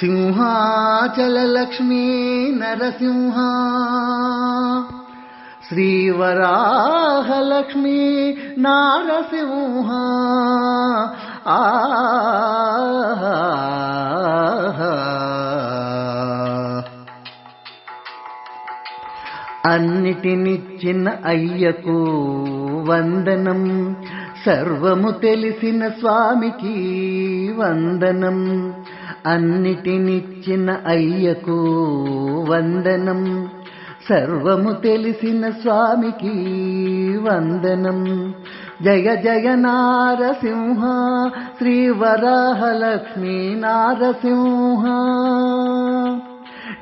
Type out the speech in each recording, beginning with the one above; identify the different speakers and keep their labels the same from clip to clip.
Speaker 1: సింహాచలలక్ష్మీ నరసింహ శ్రీవరాహలక్ష్మీ నారసింహ. ఆ అన్నిటినిచ్చిన అయ్యకు వందనం సర్వము తెలిసిన స్వామికి వందనం. అన్నిటినిచ్చిన అయ్యకు వందనం. సర్వము తెలిసిన స్వామికి వందనం. జయ జయ నారసింహ శ్రీవరాహలక్ష్మీ నారసింహ.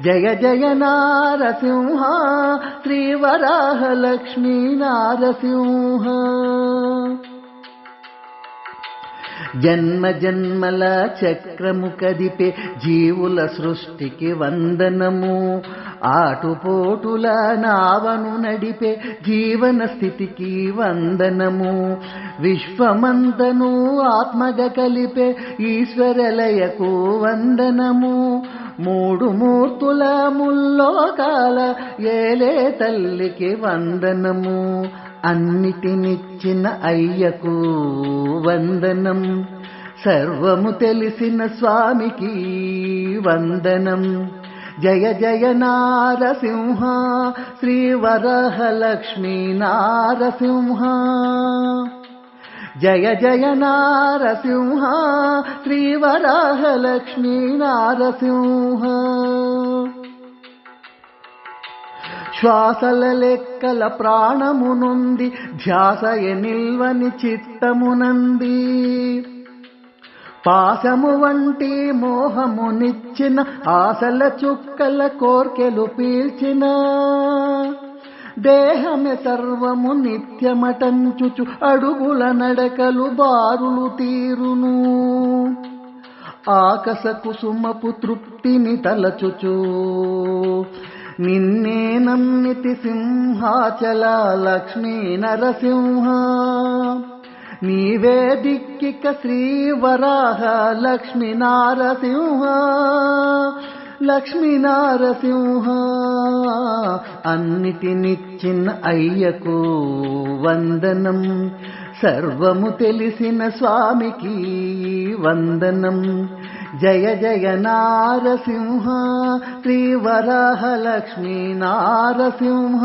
Speaker 1: జయ జయ నారసింహ శ్రీవరాహలక్ష్మీ నారసింహ. జన్మ జన్మల చక్రము కదిపే జీవుల సృష్టికి వందనము. ఆటుపోటుల నావను నడిపే జీవన స్థితికి వందనము. విశ్వమంతను ఆత్మగా కలిపే ఈశ్వరలయకు వందనము. మూడు మూర్తుల ముల్లోకాల ఏలే తల్లికి వందనము. అన్నిటినిచ్చిన అయ్యకు వందనం. సర్వము తెలిసిన స్వామికి వందనం. జయ జయ నారసింహ శ్రీవరహలక్ష్మీ నారసింహ. జయ జయ నారసింహ శ్రీవరహలక్ష్మీ నారసింహ. శ్వాసల లెక్కల ప్రాణమునుంది ధ్యాసయ నిల్వని చిత్తమునంది. పాశము వంటి మోహమునిచ్చిన ఆశల చుక్కల కోర్కెలు పీల్చిన. దేహమే సర్వము నిత్యమటంచుచు అడుగుల నడకలు బారులు తీరును. ఆకస కుసుమపు తృప్తిని తలచుచు నిన్నే నమ్మితి సింహాచల లక్ష్మీ నరసింహ. నీవే దిక్కిక శ్రీవరాహ లక్ష్మీ నారసింహ. లక్ష్మీ నారసింహ. అన్నిటినిచ్చిన అయ్యకు వందనం. సర్వము తెలిసిన స్వామికి వందనం. జయ జయ నారసింహ శ్రీవరాహలక్ష్మీ నారసింహ.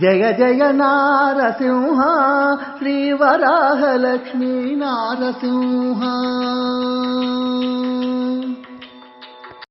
Speaker 1: జయ జయ నారసింహ శ్రీవరాహలక్ష్మీ నారసింహ.